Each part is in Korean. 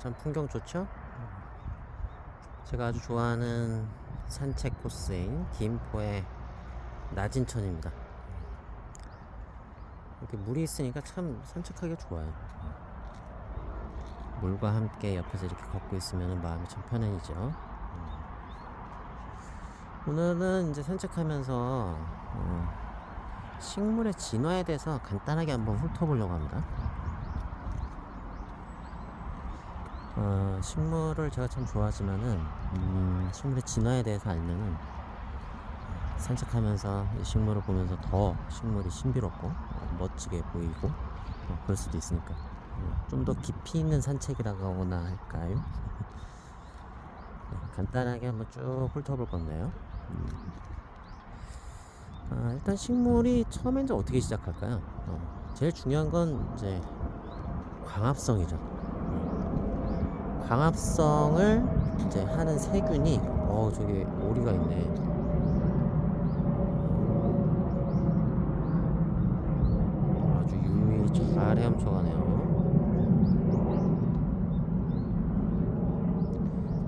참 풍경 좋죠? 제가 아주 좋아하는 산책 코스인 김포의 나진천입니다. 이렇게 물이 있으니까 참 산책하기가 좋아요. 물과 함께 옆에서 이렇게 걷고 있으면 마음이 참 편안해지죠. 오늘은 이제 산책하면서 어, 식물의 진화에 대해서 간단하게 한번 훑어보려고 합니다. 어, 식물을 제가 참 좋아하지만은 음, 식물의 진화에 대해서 알면은 산책하면서 이 식물을 보면서 더 식물이 신비롭고 어, 멋지게 보이고 어, 그럴 수도 있으니까 좀더 깊이 있는 산책이라고나 할까요? 네, 간단하게 한번 쭉 훑어볼 건데요. 음. 아, 일단 식물이 처음에 이제 어떻게 시작할까요? 어, 제일 중요한 건 이제 광합성이죠. 음. 광합성을 이제 하는 세균이 어 저기 오리가 있네. 아주 유유히 잘 헤엄쳐가네요.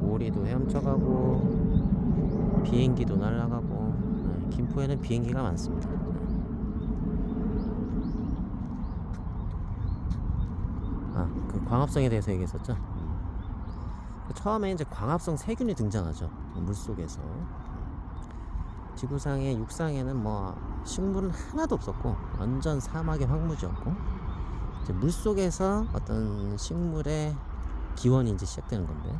오리도 헤엄쳐가고 비행기도 날아가고 네, 김포에는 비행기가 많습니다. 아, 그 광합성에 대해서 얘기했었죠. 그 처음에 이제 광합성 세균이 등장하죠. 물 속에서. 지구상의 육상에는 뭐 식물은 하나도 없었고 완전 사막의 황무지였고 이제 물 속에서 어떤 식물의 기원이 이제 시작되는 건데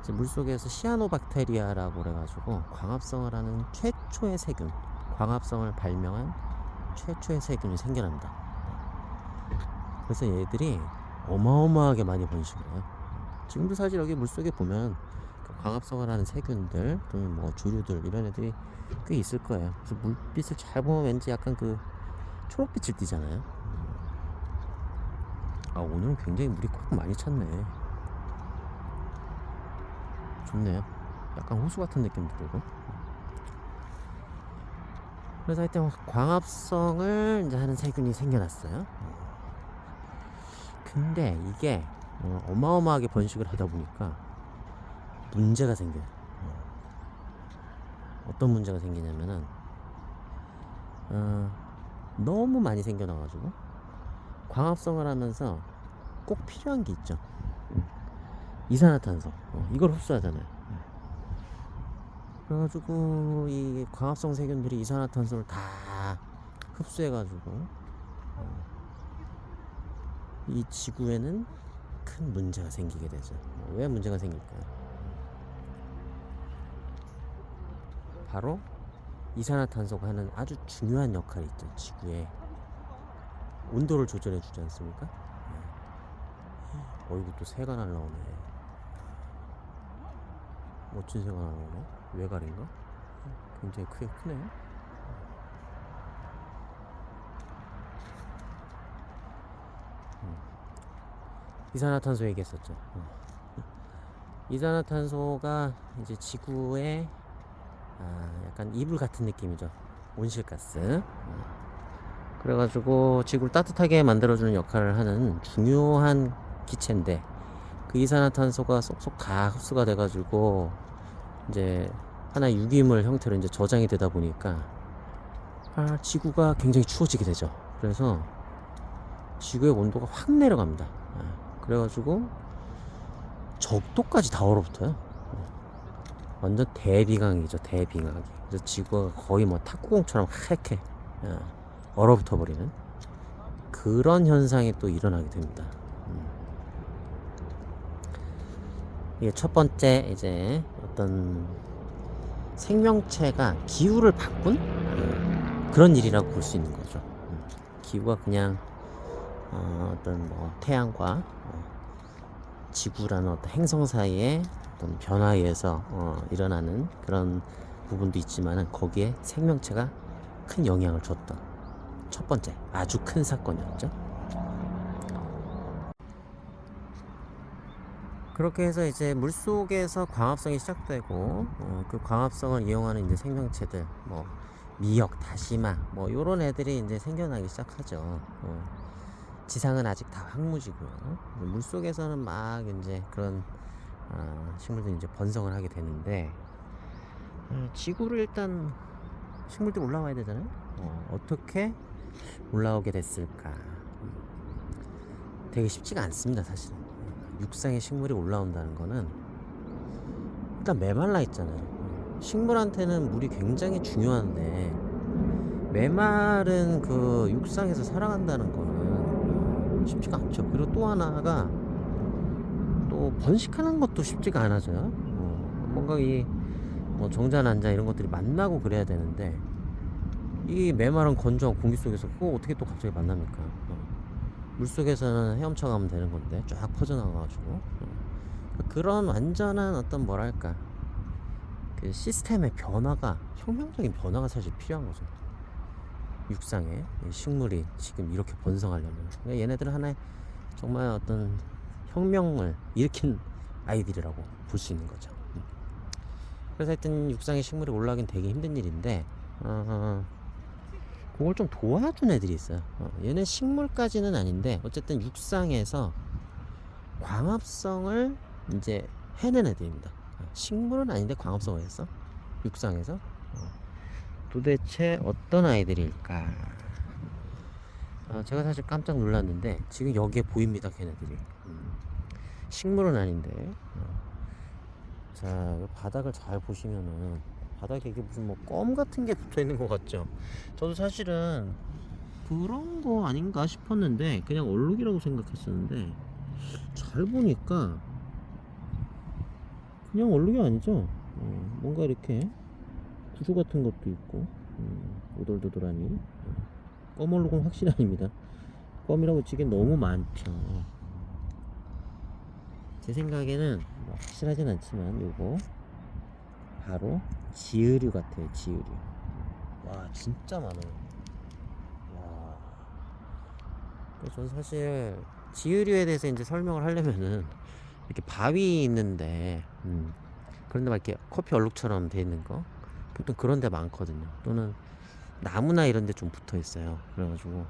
이제 물 속에서 시아노박테리아라고 그래가지고 광합성을 하는 최초의 세균, 광합성을 발명한 최초의 세균이 생겨납니다. 그래서 얘들이 어마어마하게 많이 번식을 해요. 지금도 사실 여기 물 속에 보면 그 광합성을 하는 세균들, 또는 뭐 주류들 이런 애들이 꽤 있을 거예요. 그래서 물빛을 잘 보면 왠지 약간 그 초록빛을 띠잖아요. 아 오늘은 굉장히 물이 꽉 많이 찼네. 좋네요. 약간 호수 같은 느낌도 들고. 그래서 하여튼 광합성을 이제 하는 세균이 생겨났어요. 근데 이게 어, 어마어마하게 번식을 하다 보니까 문제가 생겨요. 어. 어떤 문제가 생기냐면은 어, 너무 많이 생겨나가지고 광합성을 하면서 꼭 필요한 게 있죠. 이산화탄소 어, 이걸 흡수하잖아요. 그래가지고 이 광합성 세균들이 이산화탄소를 다 흡수해가지고 어, 이 지구에는 큰 문제가 생기게 되죠. 어, 왜 문제가 생길까요? 바로 이산화탄소가 하는 아주 중요한 역할이 있죠. 지구의 온도를 조절해 주지 않습니까? 어이구 또 새가 날라오네. 멋진 새가 날라오네. 외갈인가? 굉장히 크게 크네요. 이산화탄소 얘기했었죠. 어. 이산화탄소가 이제 지구의 아, 약간 이불 같은 느낌이죠. 온실가스. 어. 그래가지고 지구를 따뜻하게 만들어주는 역할을 하는 중요한 기체인데 그 이산화탄소가 쏙쏙 다 흡수가 돼가지고 이제 하나의 유기물 형태로 이제 저장이 되다 보니까 아, 지구가 굉장히 추워지게 되죠. 그래서 지구의 온도가 확 내려갑니다. 아, 그래가지고 적도까지 다 얼어붙어요. 완전 대비강이죠, 대비강이. 그래서 지구가 거의 뭐 탁구공처럼 하얗게 아, 얼어붙어 버리는 그런 현상이 또 일어나게 됩니다. 음. 이게 첫 번째 이제 어떤 생명체가 기후를 바꾼 음, 그런 일이라고 볼 수 있는 거죠. 음. 기후가 그냥 어, 어떤 뭐 태양과 어, 지구라는 어떤 행성 사이의 어떤 변화에 의해서 어, 일어나는 그런 부분도 있지만은 거기에 생명체가 큰 영향을 줬던 첫 번째 아주 큰 사건이었죠. 그렇게 해서 이제 물 속에서 광합성이 시작되고 어, 그 광합성을 이용하는 이제 생명체들 뭐 미역, 다시마 뭐 요런 애들이 이제 생겨나기 시작하죠. 어. 지상은 아직 다 황무지고요. 물 속에서는 막 이제 그런 아, 식물들이 이제 번성을 하게 되는데 어, 지구를 일단 식물들이 올라와야 되잖아요. 어, 어떻게 올라오게 됐을까? 음, 되게 쉽지가 않습니다, 사실은. 육상의 식물이 올라온다는 거는 일단 메말라 있잖아요. 음, 식물한테는 물이 굉장히 중요한데 메말은 그 육상에서 살아간다는 거는 쉽지가 않죠. 그리고 또 하나가 또 번식하는 것도 쉽지가 않아져요. 어, 뭔가 이 뭐 정자 난자 이런 것들이 만나고 그래야 되는데 이 메말은 건조한 공기 속에서 그거 어떻게 또 갑자기 만납니까? 어. 물 속에서는 헤엄쳐 가면 되는 건데 쫙 퍼져나가가지고 어. 그런 완전한 어떤 뭐랄까 그 시스템의 변화가 혁명적인 변화가 사실 필요한 거죠. 육상에 이 식물이 지금 이렇게 번성하려면 그러니까 얘네들은 하나의 정말 어떤 혁명을 일으킨 아이들이라고 볼 수 있는 거죠. 음. 그래서 하여튼 육상의 식물이 올라가긴 되게 힘든 일인데 어, 그걸 좀 도와준 애들이 있어요. 어, 얘는 식물까지는 아닌데 어쨌든 육상에서 광합성을 이제 해낸 애들입니다. 어, 식물은 아닌데 광합성을 했어. 육상에서. 어. 도대체 어떤 아이들일까? 어, 제가 사실 깜짝 놀랐는데 지금 여기에 보입니다, 걔네들이. 음, 식물은 아닌데. 어. 자, 이 바닥을 잘 보시면은 바닥에 이게 무슨 뭐 껌 같은 게 붙어 있는 것 같죠? 저도 사실은 그런 거 아닌가 싶었는데 그냥 얼룩이라고 생각했었는데 잘 보니까 그냥 얼룩이 아니죠? 어, 뭔가 이렇게 구조 같은 것도 있고 음, 오돌도돌하니. 껌 얼룩은 확실히 아닙니다. 껌이라고 치기엔 너무 많죠. 제 생각에는 뭐 확실하진 않지만 요거 바로 지으류 같아요 지으류. 와 진짜 많아요. 저는 사실 지으류에 대해서 이제 설명을 하려면은 이렇게 바위 있는데 음, 그런데 막 이렇게 커피 얼룩처럼 돼 있는 거 보통 그런 데 많거든요 또는 나무나 이런 데 좀 붙어 있어요 그래가지고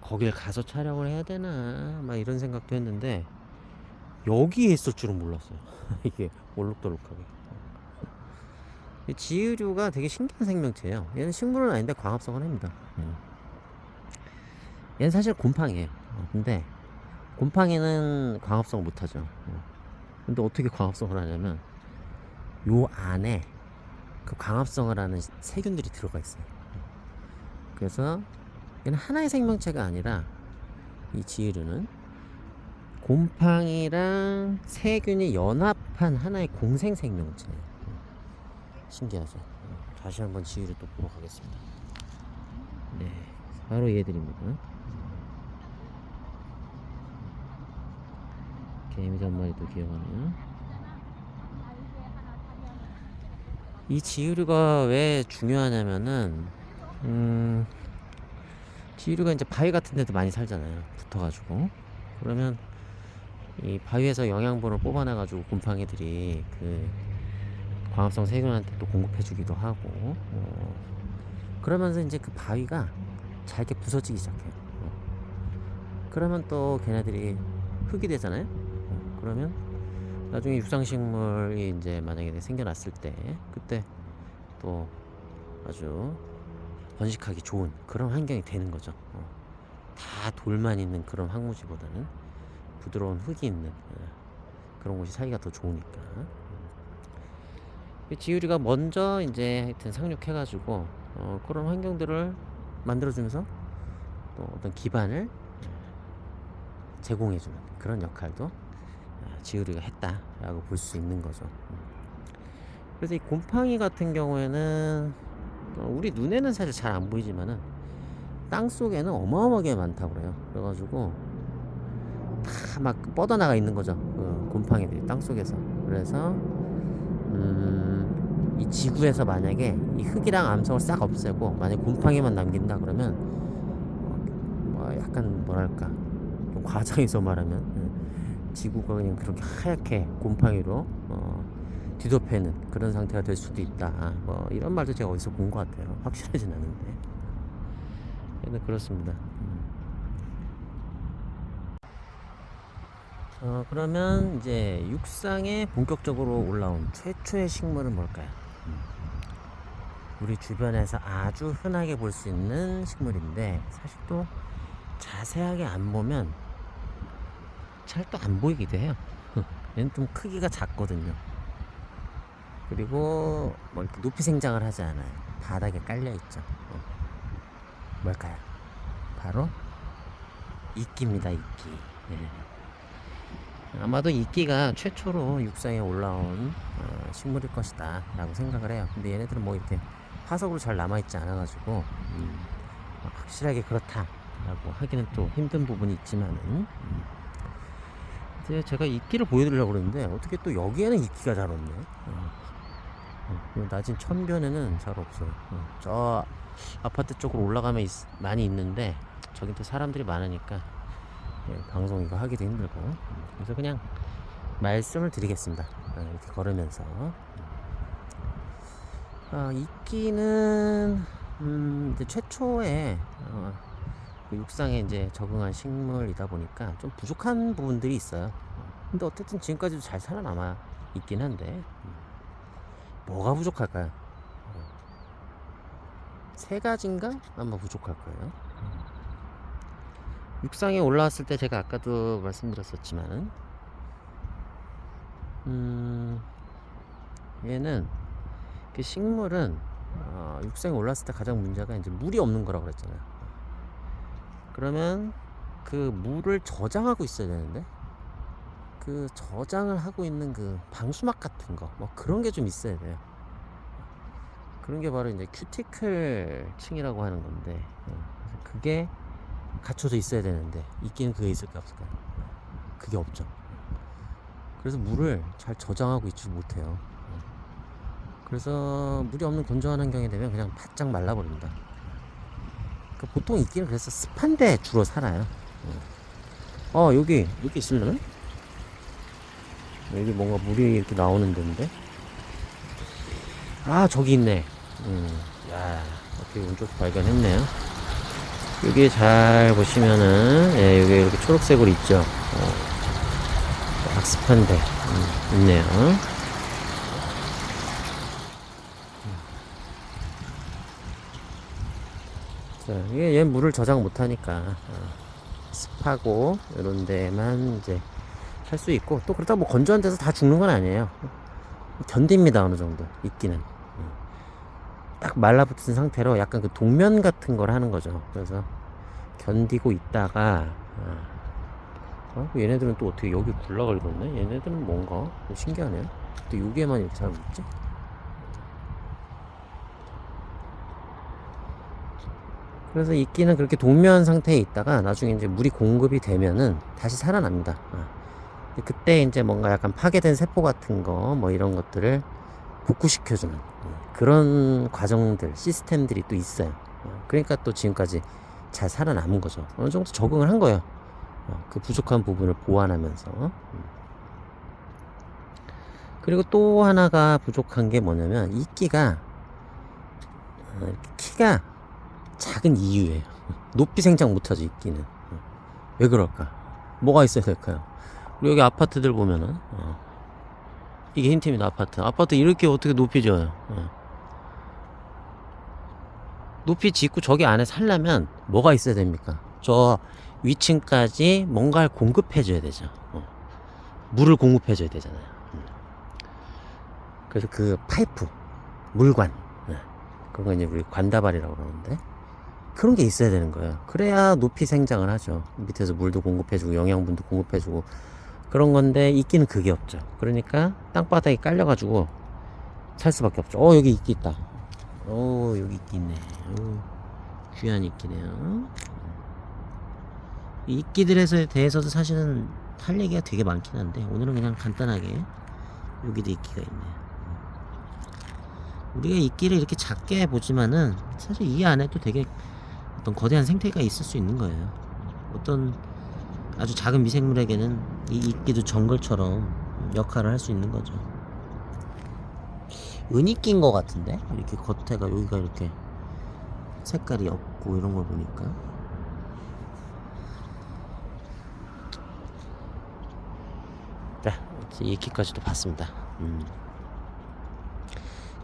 거길 가서 촬영을 해야 되나 막 이런 생각도 했는데 여기에 있을 줄은 몰랐어요 이게 이 지유류가 되게 신기한 생명체예요. 얘는 식물은 아닌데 광합성을 합니다. 음. 얘는 사실 곰팡이에요. 어, 근데 곰팡이는 광합성을 못하죠. 어. 근데 어떻게 광합성을 하냐면 요 안에 그 광합성을 하는 세균들이 들어가 있어요. 그래서 얘는 하나의 생명체가 아니라 이 지유류는 곰팡이랑 세균이 연합한 하나의 공생 생명체예요. 신기하죠. 어, 다시 한번 지휘를 또 보러 가겠습니다. 네, 바로 얘들입니다. 개미지 한 마리도 기어가네요. 이 지유류가 왜 중요하냐면은, 음, 지유류가 이제 바위 같은 데도 많이 살잖아요. 붙어가지고. 그러면 이 바위에서 영양분을 뽑아내가지고 곰팡이들이 그 광합성 세균한테 또 공급해주기도 하고 어, 그러면서 이제 그 바위가 잘게 부서지기 시작해요. 어. 그러면 또 걔네들이 흙이 되잖아요. 어, 그러면 나중에 육상식물이 이제 만약에 생겨났을 때 그때 또 아주 번식하기 좋은 그런 환경이 되는 거죠. 어. 다 돌만 있는 그런 황무지보다는 부드러운 흙이 있는 예, 그런 곳이 살기가 더 좋으니까. 지유리가 먼저 이제 하여튼 상륙해가지고 어, 그런 환경들을 만들어주면서 또 어떤 기반을 제공해주는 그런 역할도 아, 지유리가 했다라고 볼 수 있는 거죠. 음. 그래서 이 곰팡이 같은 경우에는 어, 우리 눈에는 사실 잘 안 보이지만은 땅 속에는 어마어마하게 많다고 그래요. 그래가지고 다 막 뻗어나가 있는 거죠. 그 곰팡이들이 땅 속에서. 그래서 음, 이 지구에서 만약에 이 흙이랑 암석을 싹 없애고 만약 곰팡이만 남긴다 그러면 뭐 약간 뭐랄까 좀 과장해서 말하면 예, 지구가 그냥 그렇게 하얗게 곰팡이로 어, 뒤덮여는 그런 상태가 될 수도 있다. 뭐 이런 말도 제가 어디서 본 것 같아요. 확실하진 않은데. 근데 그렇습니다. 음. 어, 그러면 이제 육상에 본격적으로 올라온 최초의 식물은 뭘까요? 음. 우리 주변에서 아주 흔하게 볼 수 있는 식물인데 사실 또 자세하게 안 보면 잘또안 보이기도 해요. 얘는 좀 크기가 작거든요. 그리고 뭐 이렇게 높이 생장을 하지 않아요. 바닥에 깔려 있죠. 어. 뭘까요? 바로 이끼입니다. 이끼. 예. 아마도 이끼가 최초로 육상에 올라온 어, 식물일 것이다 라고 생각을 해요 근데 얘네들은 뭐 이렇게 화석으로 잘 남아있지 않아 가지고 음, 확실하게 그렇다 라고 하기는 또 힘든 부분이 있지만은 음. 이제 제가 이끼를 보여드리려고 그러는데 어떻게 또 여기에는 이끼가 잘 없네. 어. 어, 낮은 천변에는 잘 없어요. 어, 저 아파트 쪽으로 올라가면 있- 많이 있는데 저긴 또 사람들이 많으니까 예, 방송 이거 하기도 힘들고. 음, 그래서 그냥 말씀을 드리겠습니다. 아, 이렇게 걸으면서. 아, 이끼는 음, 이제 최초에 어, 그 육상에 이제 적응한 식물이다 보니까 좀 부족한 부분들이 있어요 어, 근데 어쨌든 지금까지도 잘 살아남아 있긴 한데 음, 뭐가 부족할까요? 어, 세 가지인가 아마 부족할 거예요. 육상에 올라왔을 때 제가 아까도 말씀드렸었지만은 음 얘는 그 식물은 어, 육상에 올라왔을 때 가장 문제가 이제 물이 없는 거라고 그랬잖아요. 그러면 그 물을 저장하고 있어야 되는데? 그 저장을 하고 있는 그 방수막 같은 거 뭐 그런 게 좀 있어야 돼요. 그런 게 바로 이제 큐티클 층이라고 하는 건데 예, 그게 갖춰져 있어야 되는데 있기는 그게 있을까 없을까 그게 없죠. 그래서 물을 잘 저장하고 있지 못해요. 그래서 물이 없는 건조한 환경이 되면 그냥 바짝 말라버립니다 그 보통 있기는 그래서 습한 데 주로 살아요. 어 여기 여기 있으려나? 여기 뭔가 물이 이렇게 나오는 데인데? 아 저기 있네. 음, 야 어떻게 운쪽 발견했네요. 여기 잘 보시면은 예, 여기 이렇게 초록색으로 있죠? 어, 악습한데 음, 있네요 이게 얘 물을 저장 못하니까 어, 습하고 이런 데만 이제 살수 있고 또 그렇다고 뭐 건조한 데서 다 죽는 건 아니에요 견딥니다 어느 정도 있기는 딱 말라붙은 상태로 약간 그 동면 같은 걸 하는 거죠. 그래서 견디고 있다가 아, 어? 얘네들은 또 어떻게 여기 굴러가려고 그러네? 얘네들은 뭔가 신기하네요. 또 여기에만 이렇게 잘 붙지? 그래서 이끼는 그렇게 동면 상태에 있다가 나중에 이제 물이 공급이 되면은 다시 살아납니다. 아. 그때 이제 뭔가 약간 파괴된 세포 같은 거 뭐 이런 것들을 복구시켜주는 그런 과정들, 시스템들이 또 있어요. 어, 그러니까 또 지금까지 잘 살아남은 거죠. 어느 정도 적응을 한 거예요. 어, 그 부족한 부분을 보완하면서. 음. 그리고 또 하나가 부족한 게 뭐냐면 이끼가 어, 키가 작은 이유예요. 높이 생장 이끼는. 어, 왜 그럴까? 뭐가 있어야 될까요? 그리고 여기 아파트들 보면은 어, 이게 힌트입니다 아파트. 아파트 이렇게 어떻게 높이 지어요? 어. 높이 짓고 저기 안에 살려면 뭐가 있어야 됩니까? 저 위층까지 뭔가를 공급해줘야 되죠. 어. 물을 공급해줘야 되잖아요. 음. 그래서 그 파이프, 물관, 네. 그런 거 이제 우리 관다발이라고 그러는데 그런 게 있어야 되는 거예요. 그래야 높이 생장을 하죠. 밑에서 물도 공급해주고 영양분도 공급해주고 그런 건데 있기는 그게 없죠. 그러니까 땅바닥에 깔려가지고 살 수밖에 없죠. 어 여기 있기 있다. 오 여기 있기 있네. 오, 귀한 이끼네요. 이 이끼들에 대해서도 사실은 할 얘기가 되게 많긴 한데 오늘은 그냥 간단하게 여기도 이끼가 있네요. 우리가 이끼를 이렇게 작게 보지만은 사실 이 안에도 되게 어떤 거대한 생태계가 있을 수 있는 거예요. 어떤 아주 작은 미생물에게는 이 이끼도 정글처럼 역할을 할 수 있는 거죠. 은이끼인 것 같은데 이렇게 겉에가 여기가 이렇게 색깔이 없고 이런 걸 보니까 이 키까지도 봤습니다. 음.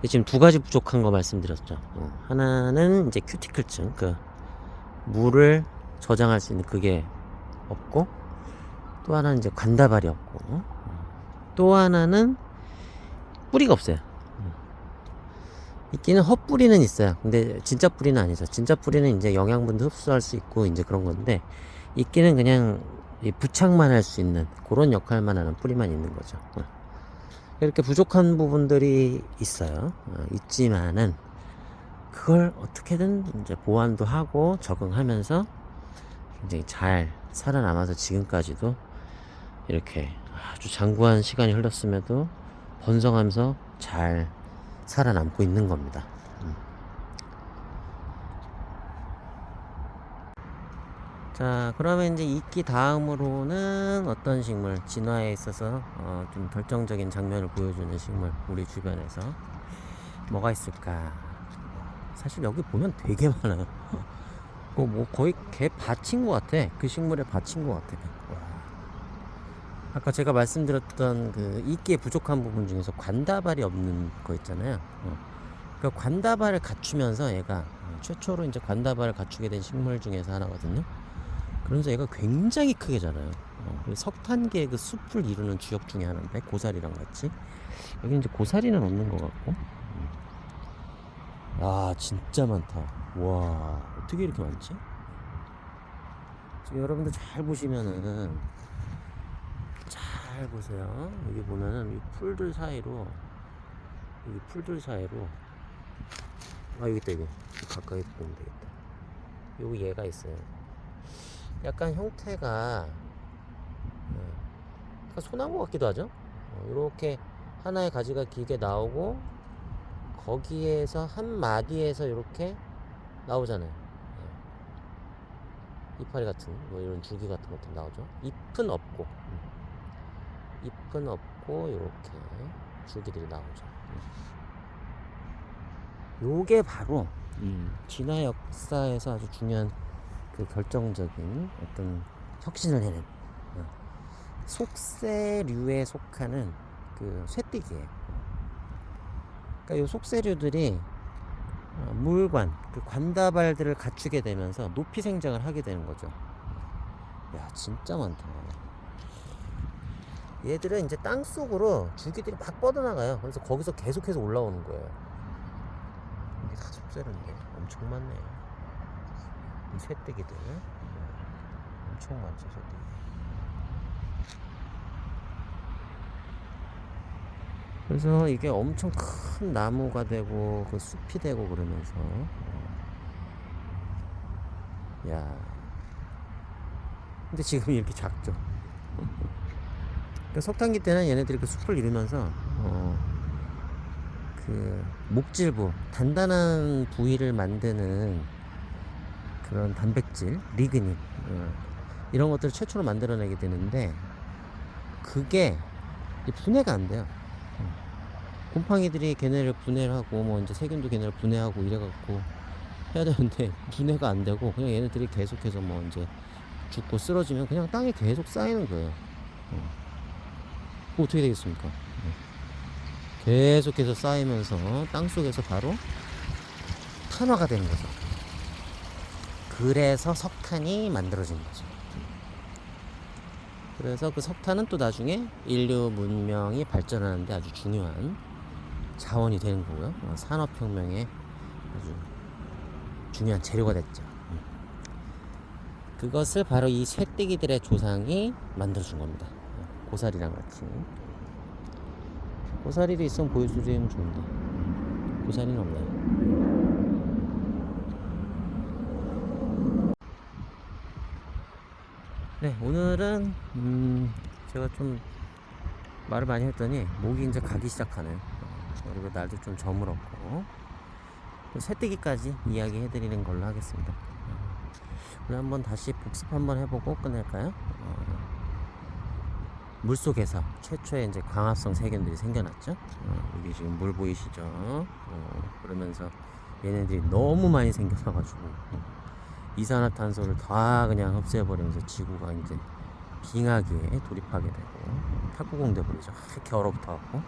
지금 두 가지 부족한 거 말씀드렸죠. 어, 하나는 이제 큐티클층, 그 물을 저장할 수 있는 그게 없고, 또 하나는 이제 관다발이 없고, 어, 또 하나는 뿌리가 없어요. 음. 있기는 헛뿌리는 있어요. 근데 진짜 뿌리는 아니죠. 진짜 뿌리는 이제 영양분도 흡수할 수 있고 이제 그런 건데 있기는 그냥 이 부착만 할 수 있는 그런 역할만 하는 뿌리만 있는 거죠. 어. 이렇게 부족한 부분들이 있어요. 어, 있지만은 그걸 어떻게든 이제 보완도 하고 적응하면서 굉장히 잘 살아남아서 지금까지도 이렇게 아주 장구한 시간이 흘렀음에도 번성하면서 잘 살아남고 있는 겁니다. 음. 자, 그러면 이제 이끼 다음으로는 어떤 식물, 진화에 있어서 어, 좀 결정적인 장면을 보여주는 식물, 우리 주변에서 뭐가 있을까? 사실 여기 보면 되게 많아요. 뭐 거의 개 밭인 것 같아. 그 식물의 밭인 것 같아. 와. 아까 제가 말씀드렸던 그 이끼의 부족한 부분 중에서 관다발이 없는 거 있잖아요. 어. 그 관다발을 갖추면서 얘가 어, 최초로 이제 관다발을 갖추게 된 식물 중에서 하나거든요. 그러면서 얘가 굉장히 크게 자라요. 어, 석탄계의 그 숲을 이루는 주역 중에 하나인데 고사리랑 같이 여기 이제 고사리는 없는 것 같고. 음. 아 진짜 많다. 와 어떻게 이렇게 많지? 지금 여러분들 잘 보시면은 잘 보세요. 여기 보면은 이 풀들 사이로 여기 풀들 사이로 아 여기 있다 이거 가까이 보면 되겠다. 여기 얘가 있어요. 약간 형태가 어, 약간 소나무 같기도 하죠. 이렇게 하나의 가지가 길게 나오고 거기에서 한 마디에서 이렇게 나오잖아요. 예. 이파리 같은 뭐 이런 줄기 같은 것도 나오죠. 잎은 없고 음. 잎은 없고 이렇게 줄기들이 나오죠. 요게 바로 음, 진화 역사에서 아주 중요한 그 결정적인 어떤 혁신을 해낸 어, 속세류에 속하는 그 쇠띠기예요. 그러니까 이 속세류들이 어, 물관, 그 관다발들을 갖추게 되면서 높이 생장을 하게 되는 거죠. 야, 진짜 많다. 얘들은 이제 땅 속으로 줄기들이 막 뻗어나가요. 그래서 거기서 계속해서 올라오는 거예요. 이게 다 속세류인데 엄청 많네요. 이 쇠뜨기들 엄청 많죠, 쇠뜨기. 그래서 이게 엄청 큰 나무가 되고 그 숲이 되고 그러면서. 어. 야. 근데 지금 이렇게 작죠. 그 석탄기 때는 얘네들이 그 숲을 이루면서 어, 그 목질부 단단한 부위를 만드는 그런 단백질 리그닌 어, 이런 것들을 최초로 만들어내게 되는데 그게 분해가 안 돼요 곰팡이들이 걔네를 분해를 하고 뭐 이제 세균도 걔네를 분해하고 이래갖고 해야 되는데 분해가 안 되고 그냥 얘네들이 계속해서 뭐 이제 죽고 쓰러지면 그냥 땅에 계속 쌓이는 거예요. 어. 그 어떻게 되겠습니까? 어. 계속해서 쌓이면서 땅 속에서 바로 탄화가 되는 거죠. 그래서 석탄이 만들어진 거죠. 그래서 그 석탄은 또 나중에 인류 문명이 발전하는데 아주 중요한 자원이 되는 거고요. 어, 산업혁명에 아주 중요한 재료가 됐죠. 음. 그것을 바로 이 쇠떼기들의 조상이 만들어준 겁니다. 어, 고사리랑 같이. 고사리도 있으면 보여주면 좋은데. 고사리는 없나요? 네, 오늘은, 음, 제가 좀 말을 많이 했더니 목이 이제 가기 시작하는 그리고 날도 좀 저물었고 새뜨기까지 이야기 해 드리는 걸로 하겠습니다. 오늘 한번 다시 복습 한번 해보고 끝낼까요? 어, 물속에서 최초의 이제 광합성 세균들이 생겨났죠. 어, 여기 지금 물 보이시죠? 어, 그러면서 얘네들이 너무 많이 생겨나가지고 어, 이산화탄소를 다 그냥 흡수해버리면서 지구가 이제 빙하기에 돌입하게 되고 탁구공 돼버리죠. 이렇게 얼어붙어갖고.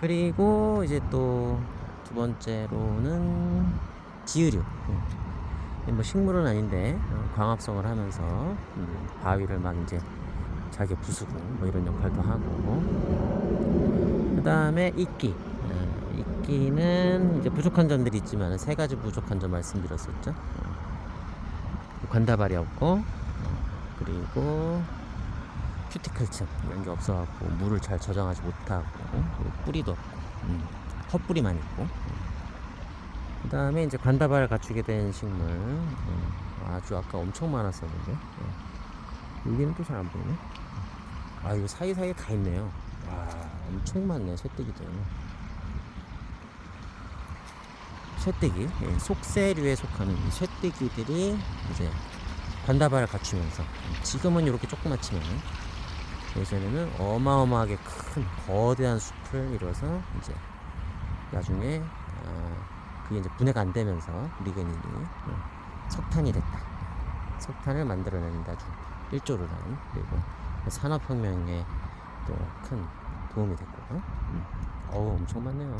그리고 이제 또 두 번째로는 지으류. 뭐 식물은 아닌데 어, 광합성을 하면서 음, 바위를 막 이제 자기 부수고 뭐 이런 역할도 하고. 그 다음에 이끼. 어, 이끼는 이제 부족한 점들이 있지만 세 가지 부족한 점 말씀드렸었죠. 어, 관다발이 없고 어, 그리고 큐티클층 이런 게 없어갖고 물을 잘 저장하지 못하고 그리고 뿌리도 없고 음, 헛뿌리만 있고 그 다음에 이제 관다발을 갖추게 된 식물 음, 아주 아까 엄청 많았었는데. 어. 여기는 또 잘 안 보이네. 아 이거 사이사이에 다 있네요. 와 엄청 많네 쇠떼기들. 쇠떼기? 예, 속세류에 속하는 이 쇠떼기들이 이제 관다발을 갖추면서 지금은 이렇게 조그맣지만 예전에는 어마어마하게 큰 거대한 숲을 이뤄서 이제 나중에 어, 그게 이제 분해가 안 되면서 리그닌이 어, 석탄이 됐다. 석탄을 데 아주 일조를 한 그리고 산업혁명에 또 큰 도움이 됐고 음. 어우 엄청 많네요.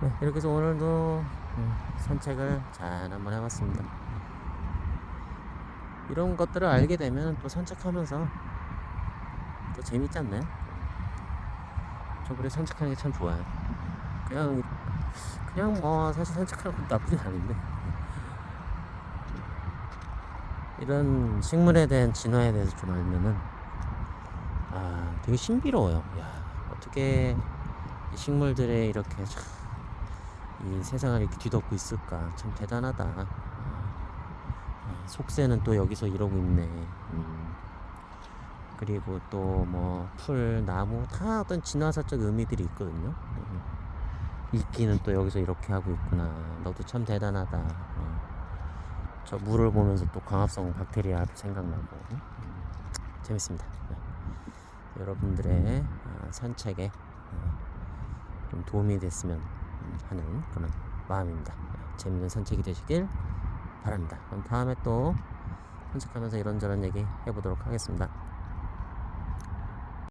네, 이렇게 해서 오늘도 음, 산책을 잘 한번 해봤습니다. 이런 것들을 알게 되면 또 산책하면서 또 재밌지 않나요? 저 그래 산책하는 게 참 좋아요. 그냥 그냥 뭐 사실 산책하는 것도 나쁘진 않은데 이런 식물에 대한 진화에 대해서 좀 알면은 아 되게 신비로워요. 야 어떻게 이 식물들의 이렇게 참 이 세상을 이렇게 뒤덮고 있을까 참 대단하다. 속세는 또 여기서 이러고 있네. 음. 그리고 또 뭐 풀, 나무 다 어떤 진화사적 의미들이 있거든요. 음. 이끼는 또 여기서 이렇게 하고 있구나. 너도 참 대단하다. 어. 저 물을 보면서 또 광합성 박테리아 생각나고 음. 재밌습니다. 네. 여러분들의 어, 산책에 어, 좀 도움이 됐으면 하는 그런 마음입니다. 네. 재밌는 산책이 되시길 바랍니다. 그럼 다음에 또 산책하면서 이런저런 얘기 해보도록 하겠습니다.